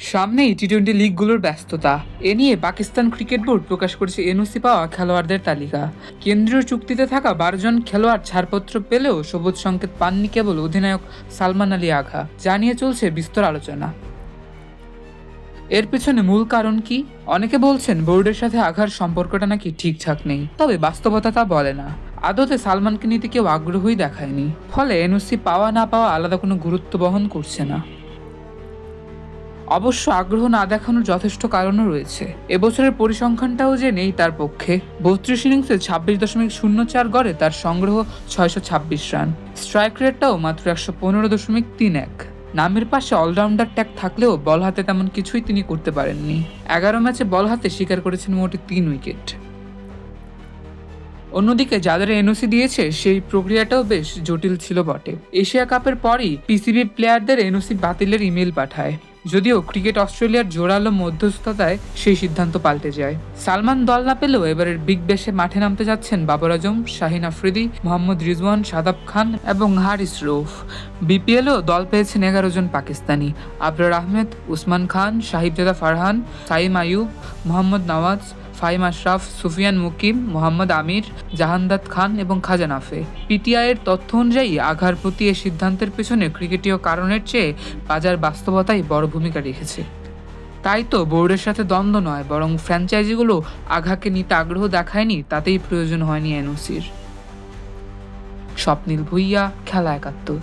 সামনেই T twenty লিগগুলোর ব্যস্ততা। এ নিয়ে পাকিস্তান ক্রিকেট বোর্ড প্রকাশ করেছে এনওসি পাওয়া খেলোয়াড়দের তালিকা। কেন্দ্রীয় চুক্তিতে থাকা বারো জন খেলোয়াড় ছাড়পত্র পেলেও সবুজ সংকেত পাননি কেবল অধিনায়ক সালমান আলী আঘা, জানিয়ে চলছে বিস্তর আলোচনা। এর পেছনে মূল কারণ কি? অনেকে বলছেন বোর্ডের সাথে আঘার সম্পর্কটা নাকি ঠিকঠাক নেই, তবে বাস্তবতা তা বলে না। আদতে সালমানকে নিতে কেউ আগ্রহই দেখায়নি, ফলে এনওসি পাওয়া না পাওয়া আলাদা কোনো গুরুত্ব বহন করছে না। অবশ্য আগ্রহ না দেখানোর যথেষ্ট কারণও রয়েছে। এবছরের পরিসংখ্যানটাও যে নেই তার পক্ষে। বত্রিশ ইনিংসে ছাব্বিশ দশমিক শূন্য চার গড়ে তার সংগ্রহ ছয়শো ছাব্বিশ রান। স্ট্রাইক রেটটাও মাত্র একশো পনেরো দশমিক তিন এক। নামের পাশে অলরাউন্ডার ট্যাগ থাকলেও বল হাতে তেমন কিছুই তিনি করতে পারেননি। এগারো ম্যাচে বল হাতে স্বীকার করেছেন মোটে তিন উইকেট। অন্যদিকে যাদের এনওসি দিয়েছে, সেই প্রক্রিয়াটাও বেশ জটিল ছিল বটে। এশিয়া কাপের পরই পিসিবি প্লেয়ারদের এনওসি বাতিলের ইমেল পাঠায়। যদিও ক্রিকেট অস্ট্রেলিয়ার জোরালো মধ্যস্থতায় সেই সিদ্ধান্ত পাল্টে যায়। সালমান দল না পেলেও এবারের বিগ ব্যাশে মাঠে নামতে যাচ্ছেন বাবর আজম, শাহিন আফ্রিদি, মোহাম্মদ রিজওয়ান, সাদাব খান এবং হারিস রৌফ। বিপিএলও দল পেয়েছেন এগারো জন পাকিস্তানি। আবরার আহমেদ, উসমান খান, সাহিবজাদা ফারহান, সাইম আয়ুব মোহাম্মদ নওয়াজ ফাইম আশরাফ, সুফিয়ান মুকিম, মোহাম্মদ আমির, জাহান্দাত খান এবং খাজা নাফে। পিটিআইয়ের তথ্য অনুযায়ী আঘার প্রতি এ সিদ্ধান্তের পেছনে ক্রিকেটীয় কারণের চেয়ে বাজার বাস্তবতাই বড় ভূমিকা রেখেছে। তাই তো বোর্ডের সাথে দ্বন্দ্ব নয়, বরং ফ্র্যাঞ্চাইজিগুলো আঘাকে নিতে আগ্রহ দেখায়নি, তাতেই প্রয়োজন হয়নি এনওসির। স্বপ্নীল ভুইয়া, খেলা একাত্তর।